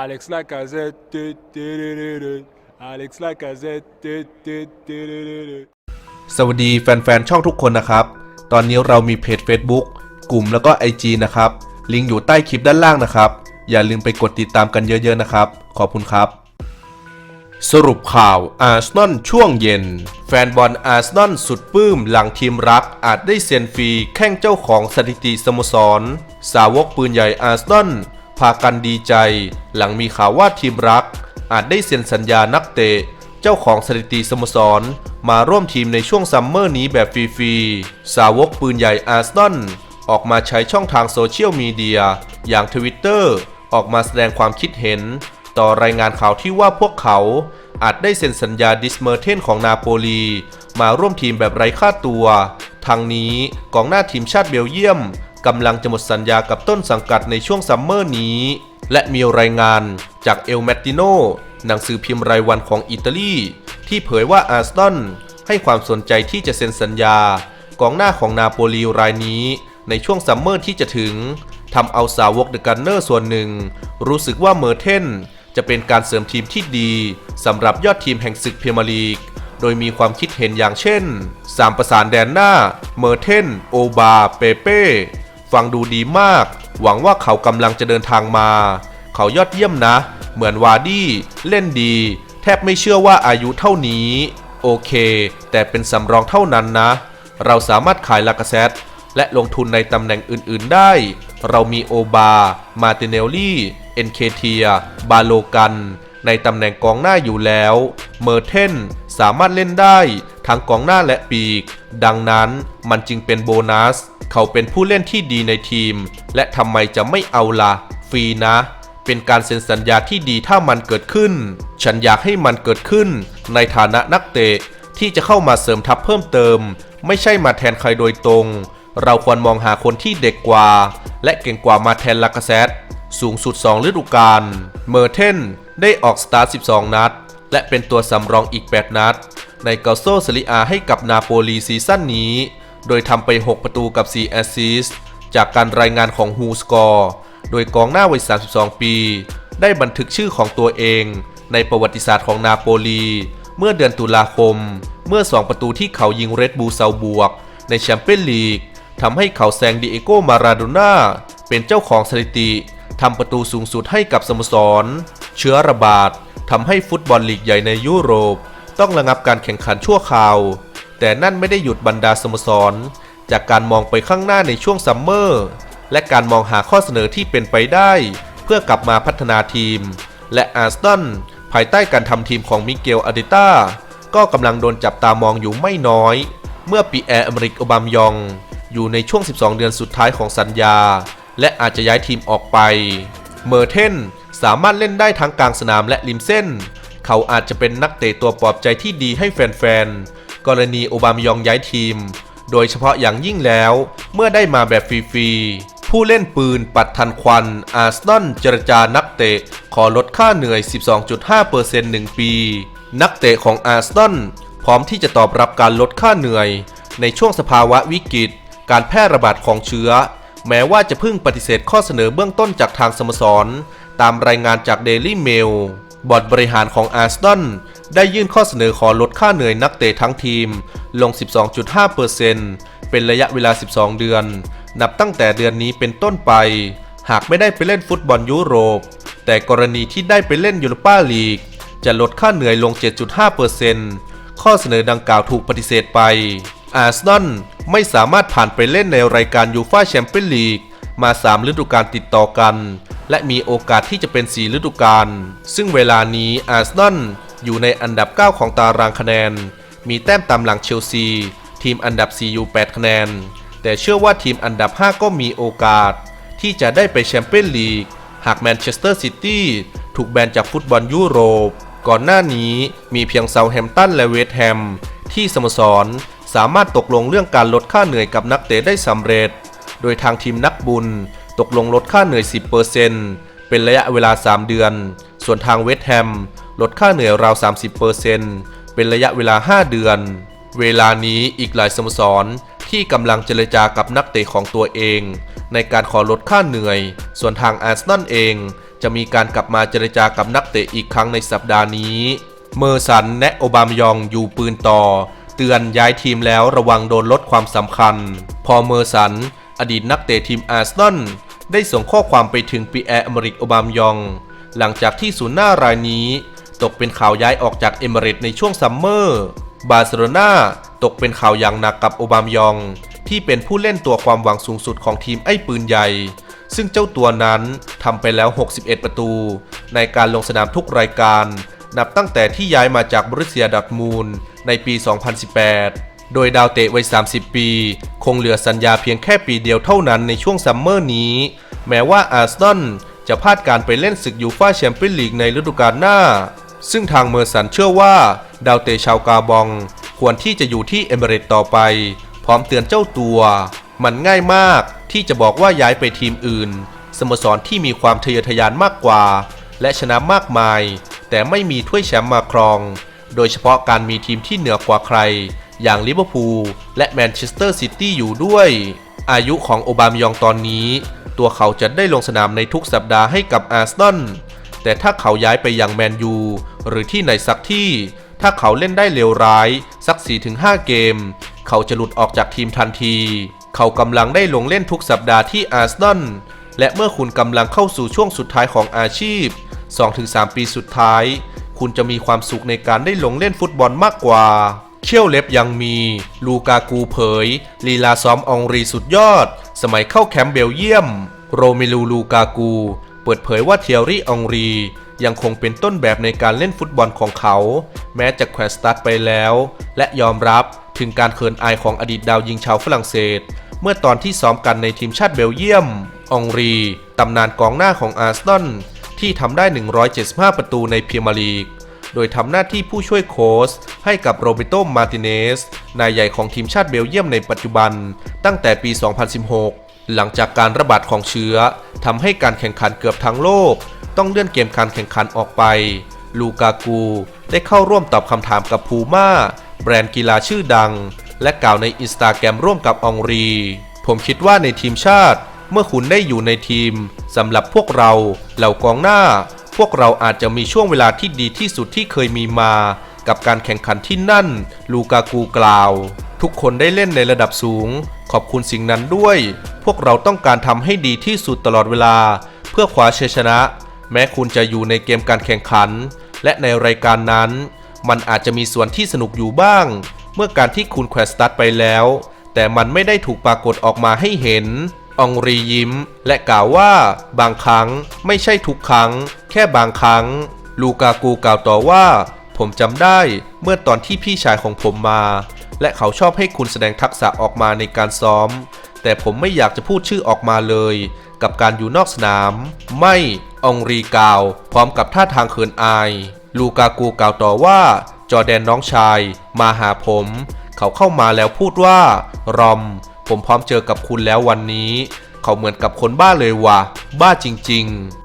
Alex Lacazette. Alex Lacazette. สวัสดีแฟนๆ ช่องทุกคนนะครับ ตอนนี้เรามีเพจ Facebook กลุ่มแล้วก็ IG นะครับ ลิงก์อยู่ใต้คลิปด้านล่างนะครับ อย่าลืมไปกดติดตามกันเยอะๆนะครับ ขอบคุณครับ สรุปข่าวอาร์เซนอลช่วงเย็น แฟนบอลอาร์เซนอลสุดปลื้มหลังทีมรักอาจได้เซ็นฟรีแข้งเจ้าของสถิติสโมสร สาวกปืนใหญ่อาร์เซนอลากันดีใจ หลังมีข่าวว่าทีมรัก อาจได้เซ็นสัญญานักเตะ เจ้าของสถิติสโมสร มาร่วมทีมในช่วงซัมเมอร์นี้แบบฟรีๆ สาวกปืนใหญ่อาร์ซนอลออกมาใช้ช่องทางโซเชียลมีเดียอย่างทวิตเตอร์ออกมาแสดงความคิดเห็น ต่อรายงานข่าวที่ว่าพวกเขาอาจได้เซ็นสัญญาดิสเมอร์เทนของนาโปลี มาร่วมทีมแบบไร้ค่าตัว ทางนี้กองหน้าทีมชาติเบลเยียม กำลังจะหมดสัญญากับต้นสังกัดในช่วงซัมเมอร์นี้ และมีรายงานจากเอลแมตติโนหนังสือพิมพ์รายวันของอิตาลี ที่เผยว่าอาร์เซนให้ความสนใจที่จะเซ็นสัญญากองหน้าของนาโปลีรายนี้ ในช่วงซัมเมอร์ที่จะถึงทำเอาสาวกเดอะกันเนอร์ส่วนหนึ่ง รู้สึกว่าเมอร์เทนจะเป็นการเสริมทีมที่ดีสำหรับยอดทีมแห่งศึกพรีเมียร์ลีก โดยมีความคิดเห็นอย่างเช่นสามประสานแดนหน้า เมอร์เทน โอบา เปเป้ ฟังดูดีมาก หวังว่าเขากำลังจะเดินทางมา เขายอดเยี่ยมนะ เหมือนวาดี้ เล่นดี แทบไม่เชื่อว่าอายุเท่านี้ โอเค แต่เป็นสำรองเท่านั้นนะ เราสามารถขายลากาเซตและลงทุนในตำแหน่งอื่น ๆ ได้ เรามีโอบา มาติเนลลี่ เอนเคเทีย บาโลกัน ในตำแหน่งกองหน้าอยู่แล้ว เมอร์เทน สามารถเล่นได้ทั้งกองหน้าและปีก ดังนั้นมันจึงเป็นโบนัส เขาเป็นผู้เล่นที่ดีในทีม และทำไมจะไม่เอาละ่ะ ฟรีนะ เป็นการเซ็นสัญญาที่ดีถ้ามันเกิดขึ้น ฉันอยากให้มันเกิดขึ้น ในฐานะนักเตะที่จะเข้ามาเสริมทัพเพิ่มเติม ไม่ใช่มาแทนใครโดยตรง เราควรมองหาคนที่เด็กกว่า และเก่งกว่ามาแทนลากาเซตสูงสุด 2 ฤดูกาล เมอร์เทนได้ออกสตาร์ท12 นัด และเป็นตัวสำรองอีก 8 นัด ในเกาโซซาริอาให้กับนาโปลีซีซั่นนี้ โดยทำไป 6 ประตูกับ 4 แอสซิสต์จากการรายงานของฮูสกอร์โดยกองหน้าวัย 32 ปี ได้บันทึกชื่อของตัวเอง ในประวัติศาสตร์ของนาโปลี เมื่อเดือนตุลาคม เมื่อ 2 ประตูที่เขายิงเรดบูเซาบวก ในแชมเปี้ยนลีกทำให้เขาแซงดิเอโกมาราโดน่าเป็นเจ้าของสถิติทำประตูสูงสุดให้กับสโมสร เชื้อระบาด ทำให้ฟุตบอลลีกใหญ่ในยุโรป ต้องระงับการแข่งขันชั่วคราว แต่นั่นไม่ได้หยุดบรรดาสโมสร จากการมองไปข้างหน้าในช่วงซัมเมอร์ และการมองหาข้อเสนอที่เป็นไปได้ เพื่อกลับมาพัฒนาทีม และอาร์เซนภายใต้การทำทีมของมิเกลอาร์เดต้าก็กำลังโดนจับตามองอยู่ไม่น้อย เมื่อปีแอร์อเมริก โอบามยอง อยู่ในช่วง 12 เดือนสุดท้ายของสัญญา และอาจจะย้ายทีมออกไป เมอร์เทน สามารถเล่นได้ทั้งกลางสนามและริมเส้น เขาอาจจะเป็นนักเตะตัวปลอบใจที่ดีให้แฟนๆ กรณีโอบามยองย้ายทีม โดยเฉพาะอย่างยิ่งแล้วเมื่อได้มาแบบฟรีๆ ผู้เล่นปืนปัดทันควัน อาร์ซนอลเจรจานักเตะ ขอลดค่าเหนื่อย 12.5% 1ปี นักเตะของอาร์ซนอลพร้อมที่จะตอบรับการลดค่าเหนื่อย ในช่วงสภาวะวิกฤต การแพร่ระบาดของเชื้อ แม้ว่าจะเพิ่งปฏิเสธข้อเสนอเบื้องต้นจากทางสโมสร ตามรายงานจาก Daily Mail บอร์ดบริหารของอาร์เซนได้ยื่นข้อเสนอขอลดค่าเหนื่อยนักเตะทั้งทีมลง 12.5%เป็นระยะเวลา 12 เดือน นับตั้งแต่เดือนนี้เป็นต้นไป หากไม่ได้ไปเล่นฟุตบอลยุโรป แต่กรณีที่ได้ไปเล่นยูโรปาลีก จะลดค่าเหนื่อยลง 7.5%ข้อเสนอดังกล่าวถูกปฏิเสธไป อาร์เซนอลไม่สามารถผ่านไปเล่นในรายการยูฟ่าแชมเปี้ยนลีกมา 3 ฤดูกาลติดต่อกัน และมีโอกาสที่จะเป็น4ฤดูกาล ซึ่งเวลานี้อาร์เซนอลอยู่ในอันดับ 9 ของตารางคะแนน มีแต้มตามหลังเชลซี ทีมอันดับ4อยู่8คะแนน แต่เชื่อว่าทีมอันดับ 5 ก็มีโอกาส ที่จะได้ไปแชมเปี้ยนลีก หากแมนเชสเตอร์ซิตี้ถูกแบนจากฟุตบอลยุโรป ก่อนหน้านี้มีเพียงเซาแฮมป์ตันและเวสต์แฮมที่สโมสรสามารถตกลงเรื่องการลดค่าเหนื่อยกับนักเตะได้สำเร็จ โดยทางทีมนักบุญ ตกลงลดค่าเหนื่อย 10%เป็นระยะเวลา 3 เดือน ส่วนทางเวสต์แฮมลดค่าเหนื่อยราว 30%เป็นระยะเวลา 5 เดือน เวลานี้อีกหลายสโมสรที่กำลังเจรจากับนักเตะของตัวเอง ในการขอลดค่าเหนื่อย ส่วนทางอาร์เซนอลเอง จะมีการกลับมาเจรจากับนักเตะอีกครั้งในสัปดาห์นี้ เมอร์สันและโอบามยองอยู่ปืนต่อ เตือนย้ายทีมแล้วระวังโดนลดความสำคัญ พอเมอร์สัน อดีตนักเตะทีมอาร์เซนอลได้ส่งข้อความไปถึงปีแอร์อเมริกโอบามยอง หลังจากที่ศูนย์หน้ารายนี้ ตกเป็นข่าวย้ายออกจากเอมิเรตส์ในช่วงซัมเมอร์ บาร์เซโลนาตกเป็นข่าวอย่างหนักกับโอบามยอง ที่เป็นผู้เล่นตัวความหวังสูงสุดของทีมไอ้ปืนใหญ่ ซึ่งเจ้าตัวนั้นทำไปแล้ว 61 ประตู ในการลงสนามทุกรายการ นับตั้งแต่ที่ย้ายมาจากบรุเซียดอร์ทมูลในปี 2018 โดยดาวเตะวัย 30 ปี คงเหลือสัญญาเพียงแค่ปีเดียวเท่านั้นในช่วงซัมเมอร์นี้ แม้ว่าอาร์เซนจะพลาดการไปเล่นศึกยูฟ่าแชมเปี้ยนลีกในฤดูกาลหน้า ซึ่งทางเมอร์สันเชื่อว่า ดาวเตะชาวกาบอง ควรที่จะอยู่ที่เอมิเรตส์ต่อไป พร้อมเตือนเจ้าตัว มันง่ายมากที่จะบอกว่าย้ายไปทีมอื่น สโมสรที่มีความทะเยอทะยานมากกว่า และชนะมากมาย แต่ไม่มีถ้วยแชมป์มาครอง โดยเฉพาะการมีทีมที่เหนือกว่าใคร อย่างลิเวอร์พูลและแมนเชสเตอร์ซิตี้อยู่ด้วย อายุของโอบามยองตอนนี้ ตัวเขาจะได้ลงสนามในทุกสัปดาห์ให้กับอาร์เซนอลแต่ถ้าเขาย้ายไปยังแมนยูหรือที่ไหนสักที่ ถ้าเขาเล่นได้เลวร้ายสัก 4-5 เกม เขาจะหลุดออกจากทีมทันที เขากำลังได้ลงเล่นทุกสัปดาห์ที่อาร์เซนอลและเมื่อคุณกำลังเข้าสู่ช่วงสุดท้ายของอาชีพ 2-3 ปีสุดท้าย คุณจะมีความสุขในการได้ลงเล่นฟุตบอลมากกว่า เขี้ยวเล็บยังมี ลูกากูเผย ลีลาซ้อมองรีสุดยอด สมัยเข้าแคมป์เบลเยียม โรเมลูลูกากู เปิดเผยว่าเทียรี่องรี ยังคงเป็นต้นแบบในการเล่นฟุตบอลของเขา แม้จะแขวนสตาร์ทไปแล้ว และยอมรับถึงการเขินอายของอดีตดาวยิงชาวฝรั่งเศส เมื่อตอนที่ซ้อมกันในทีมชาติเบลเยียมอองรี ตำนานกองหน้าของอาร์เซนอลที่ทำได้ 175 ประตูในพรีเมียร์ลีก โดยทำหน้าที่ผู้ช่วยโค้ชให้กับโรเบโตมาติเนส นายใหญ่ของทีมชาติเบลเยียมในปัจจุบัน ตั้งแต่ปี 2016 หลังจากการระบาดของเชื้อทำให้การแข่งขันเกือบทั้งโลก ต้องเลื่อนเกมการแข่งขันออกไป ลูกากู ได้เข้าร่วมตอบคำถามกับพูม่าแบรนด์กีฬาชื่อดัง และกล่าวในอินสตาแกรมร่วมกับอองรี ผมคิดว่าในทีมชาติ เมื่อคุณได้อยู่ในทีมสำหรับพวกเราเหล่ากองหน้า วกเราอาจจะมีช่วงเวลาที่ดีที่สุดที่เคยมีมา กับการแข่งขันที่นั่น ลูกากูกล่าว ทุกคนได้เล่นในระดับสูง ขอบคุณสิ่งนั้นด้วย พวกเราต้องการทำให้ดีที่สุดตลอดเวลา เพื่อคว้าชัยชนะ แม้คุณจะอยู่ในเกมการแข่งขัน และในรายการนั้น มันอาจจะมีส่วนที่สนุกอยู่บ้าง เมื่อการที่คุณแควสตัดไปแล้ว แต่มันไม่ได้ถูกปรากฏออกมาให้เห็นอองรียิ้ม และกล่าวว่าบางครั้งไม่ใช่ทุกครั้ง แค่บางครั้ง ลูกากูกล่าวต่อว่า ผมจำได้เมื่อตอนที่พี่ชายของผมมา และเขาชอบให้คุณแสดงทักษะออกมาในการซ้อม แต่ผมไม่อยากจะพูดชื่อออกมาเลย กับการอยู่นอกสนาม ไม่องรีกล่าว พร้อมกับท่าทางเขินอาย ลูกากูกล่าวต่อว่า จอแดนน้องชาย มาหาผม เขาเข้ามาแล้วพูดว่า รอม ผมพร้อมเจอกับคุณแล้ววันนี้ เขาเหมือนกับคนบ้าเลยว่ะ บ้าจริง ๆ